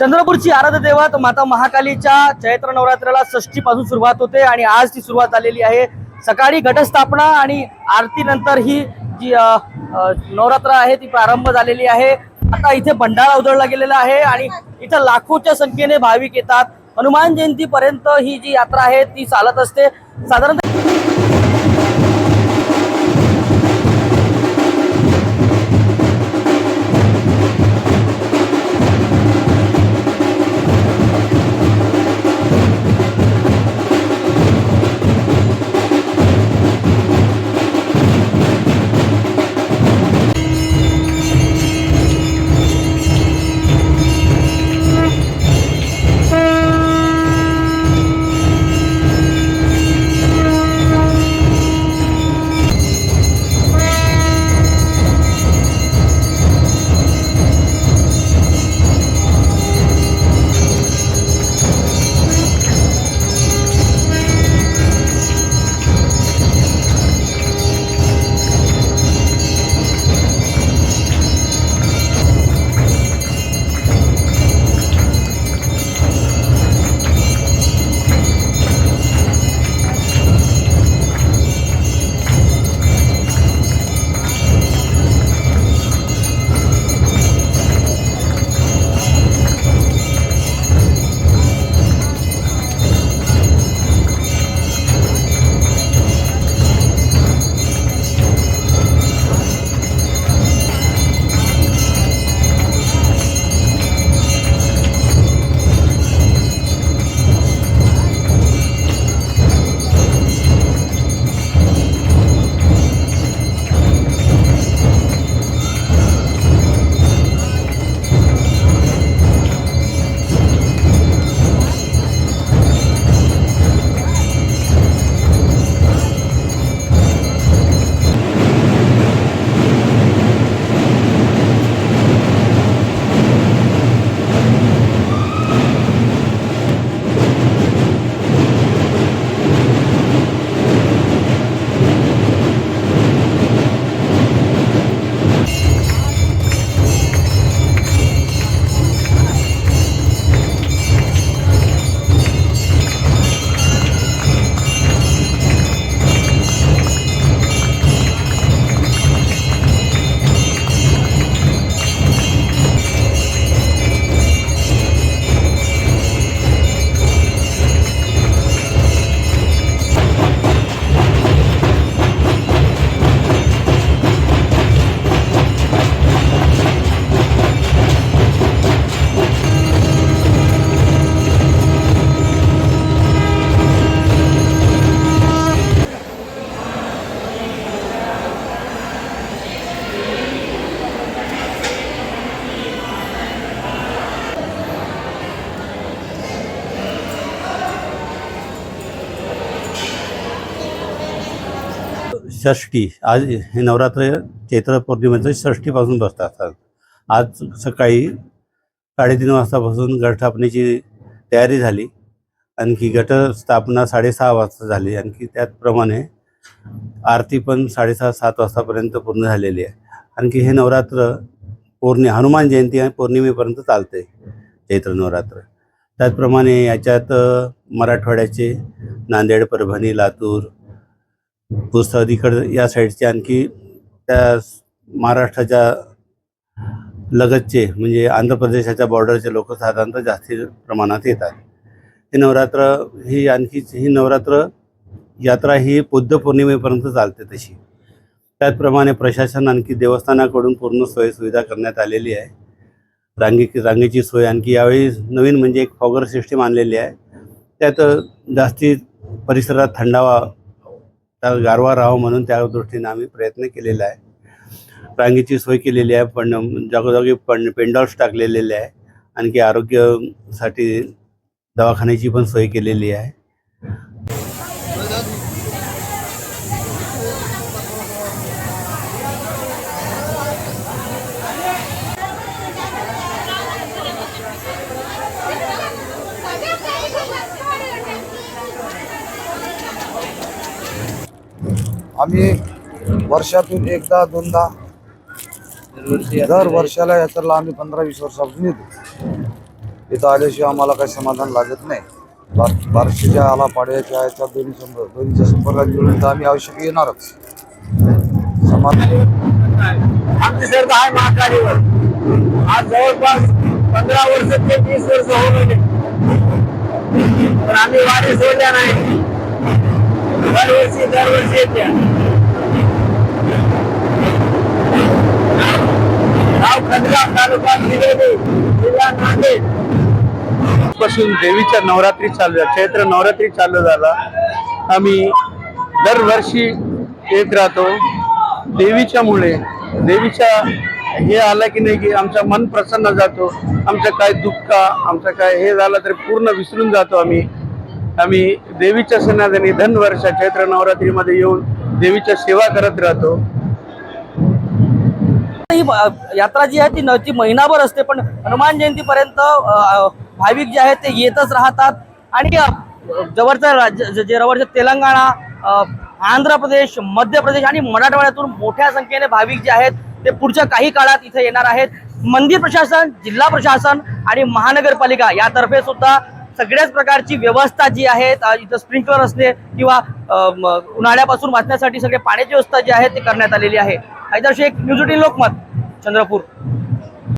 चंद्रपूरची आराध्य देवत माता महाकालीच्या चैत्र नवरात्राला षष्टीपासून सुरुवात होते आणि आज ती सुरुवात झालेली आहे. सकाळी घटस्थापना आणि आरती नंतर ही जी नवरात्र आहे ती प्रारंभ झालेली आहे. आता इथे भंडारा उधळला गेलेला आहे आणि इथं लाखोच्या संख्येने भाविक येतात. हनुमान जयंती पर्यंत ही जी यात्रा आहे ती चालत असते. साधारणतः षष्टी आज हे नवरात्र चैत्र पौर्णिमेचं षष्टीपासून बसतात. आज सकाळी साडेतीन वाजतापासून गटस्थापनेची तयारी झाली. आणखी गटस्थापना साडेसहा वाजता झाली. आणखी त्याचप्रमाणे आरती पण साडेसहा सात वाजतापर्यंत पूर्ण झालेली आहे. आणखी हे नवरात्र पौर्णि हनुमान जयंती आणि पौर्णिमेपर्यंत चालते. चैत्र नवरात्र. त्याचप्रमाणे याच्यात मराठवाड्याचे नांदेड परभणी लातूर पुस्तकाकडे या साईडचे आणखी त्या महाराष्ट्राच्या लगतचे म्हणजे आंध्र प्रदेशाच्या बॉर्डरचे लोक साधारणतः जास्ती प्रमाणात येतात. हे नवरात्र ही आणखी ही नवरात्र यात्रा ही बुद्ध पौर्णिमेपर्यंत चालते तशी. त्याचप्रमाणे प्रशासन आणखी देवस्थानाकडून पूर्ण सोयसुविधा करण्यात आलेली आहे. रांगी रांगेची सोय आणखी यावेळी नवीन म्हणजे एक फॉगर सिस्टीम आणलेली आहे. त्यात जास्ती परिसरात थंडावा त्या गारवा राहावं म्हणून त्या दृष्टीने आम्ही प्रयत्न केलेला आहे. रांगेची सोय केलेली आहे पण जागोजागी पण पेंडॉल्स टाकलेले आहे. आणखी आरोग्यासाठी दवाखान्याची पण सोय केलेली आहे. आम्ही वर्षातून एकदा दोनदा दर वर्षाला यात्रेला आम्ही पंधरा वीस वर्षापासून येतो. इथं आल्याशिवाय आम्हाला काही समाधान लागत नाही. बार बार्शीच्या आला पाड्याच्या याच्या दोन्ही संपर्क दोन्हीच्या संपर्कात गेलो तर आम्ही आवश्यक येणारच. समाधान आमची श्रद्धा आहे महाकालीवर. आज जवळपास पंधरा वर्ष ते वीस वर्ष होऊन गेले पण आम्ही वारी सोडल्या नाही. दरवर्षी दरवर्षी गाव तालुका जिल्हा नांदेड. पासून देवीच्या नवरात्री चालू आहे चैत्र नवरात्री चालू झाला. आम्ही दरवर्षी येत राहतो. देवीच्या मुळे देवीच्या हे आलं की नाही की आमचं मन प्रसन्न जातो. आमचं काय दुःख आमचं काय हे झालं तरी पूर्ण विसरून जातो आम्ही. आम्ही देवीच्या सणाधानी धनवर्ष चैत्र नवरात्रीमध्ये येऊन देवीच्या सेवा करत राहतो. ही यात्रा जी आहे ती न ती महिनाभर असते पण हनुमान जयंतीपर्यंत भाविक जे आहेत ते येतच राहतात. आणि जवळच्या राज्य जे- तेलंगणा आंध्र प्रदेश मध्य प्रदेश आणि मराठवाड्यातून मोठ्या संख्येने भाविक जे आहेत ते पुढच्या काही काळात इथे येणार आहेत. मंदिर प्रशासन जिल्हा प्रशासन आणि महानगरपालिका यातर्फे सुद्धा सगळ्याच प्रकारची व्यवस्था जी आहे इथं स्प्रिंकलर असणे किंवा उन्हाळ्यापासून वाचण्यासाठी सगळे पाण्याची व्यवस्था जी आहे ती करण्यात आलेली आहे. Haidar Shaikh news eighteen Lokmat Chandrapur.